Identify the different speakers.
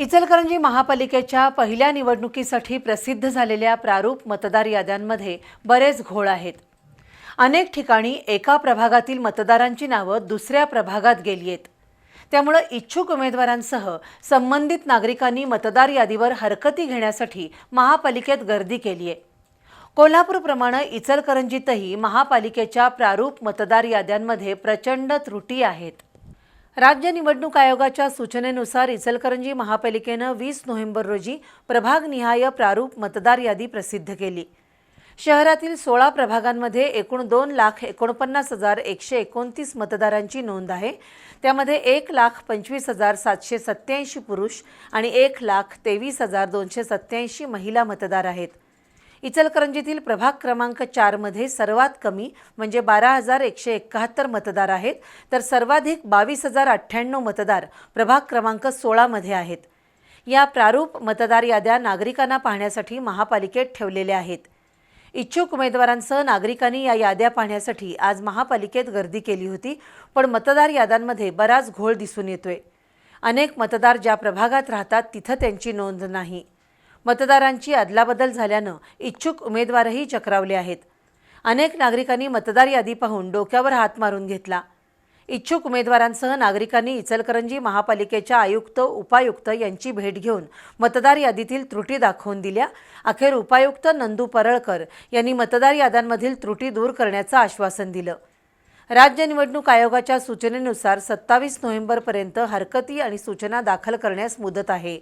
Speaker 1: इचलकरंजी महापालिकेच्या पहिल्या निवडणुकीसाठी प्रसिद्ध झालेल्या प्रारूप मतदार याद्यांमध्ये बरेच घोळ आहेत. अनेक ठिकाणी एका प्रभागातील मतदारांची नावं दुसऱ्या प्रभागात गेली आहेत. त्यामुळं इच्छुक उमेदवारांसह संबंधित नागरिकांनी मतदार यादीवर हरकती घेण्यासाठी महापालिकेत गर्दी केली आहे. कोल्हापूरप्रमाणे इचलकरंजीतही महापालिकेच्या प्रारूप मतदार याद्यांमध्ये प्रचंड त्रुटी आहेत. राज्य निवडणूक आयोगाच्या सूचनेनुसार इचलकरंजी महापालिकेनं वीस नोव्हेंबर रोजी प्रभागनिहाय प्रारूप मतदार यादी प्रसिद्ध केली. शहरातील सोळा प्रभागांमध्ये एकूण दोन लाख एकोणपन्नास हजार एकशे एकोणतीस मतदारांची नोंद आहे. त्यामध्ये एक लाख पंचवीस हजार सातशे सत्याऐंशी पुरुष आणि एक लाख तेवीस हजार दोनशे सत्याऐंशी महिला मतदार आहेत. इचलकरंजीतील प्रभाग क्रमांक चारमध्ये सर्वात कमी म्हणजे बारा हजार एकशे एकाहत्तर मतदार आहेत तर सर्वाधिक बावीस हजार अठ्ठ्याण्णव मतदार प्रभाग क्रमांक सोळामध्ये आहेत. या प्रारूप मतदार याद्या नागरिकांना पाहण्यासाठी महापालिकेत ठेवलेल्या आहेत. इच्छुक उमेदवारांसह नागरिकांनी या याद्या पाहण्यासाठी आज महापालिकेत गर्दी केली होती पण मतदार याद्यांमध्ये बराच घोळ दिसून येतोय. अनेक मतदार ज्या प्रभागात राहतात तिथं त्यांची नोंद नाही. मतदारांची अदलाबदल झाल्यानं इच्छुक उमेदवारही चक्रावले आहेत. अनेक नागरिकांनी मतदार यादी पाहून डोक्यावर हात मारून घेतला. इच्छुक उमेदवारांसह नागरिकांनी इचलकरंजी महापालिकेच्या आयुक्त उपायुक्त यांची भेट घेऊन मतदार यादीतील त्रुटी दाखवून दिल्या. अखेर उपायुक्त नंदू परळकर यांनी मतदार याद्यांमधील त्रुटी दूर करण्याचं आश्वासन दिलं. राज्य निवडणूक आयोगाच्या सूचनेनुसार सत्तावीस नोव्हेंबरपर्यंत हरकती आणि सूचना दाखल करण्यास मुदत आहे.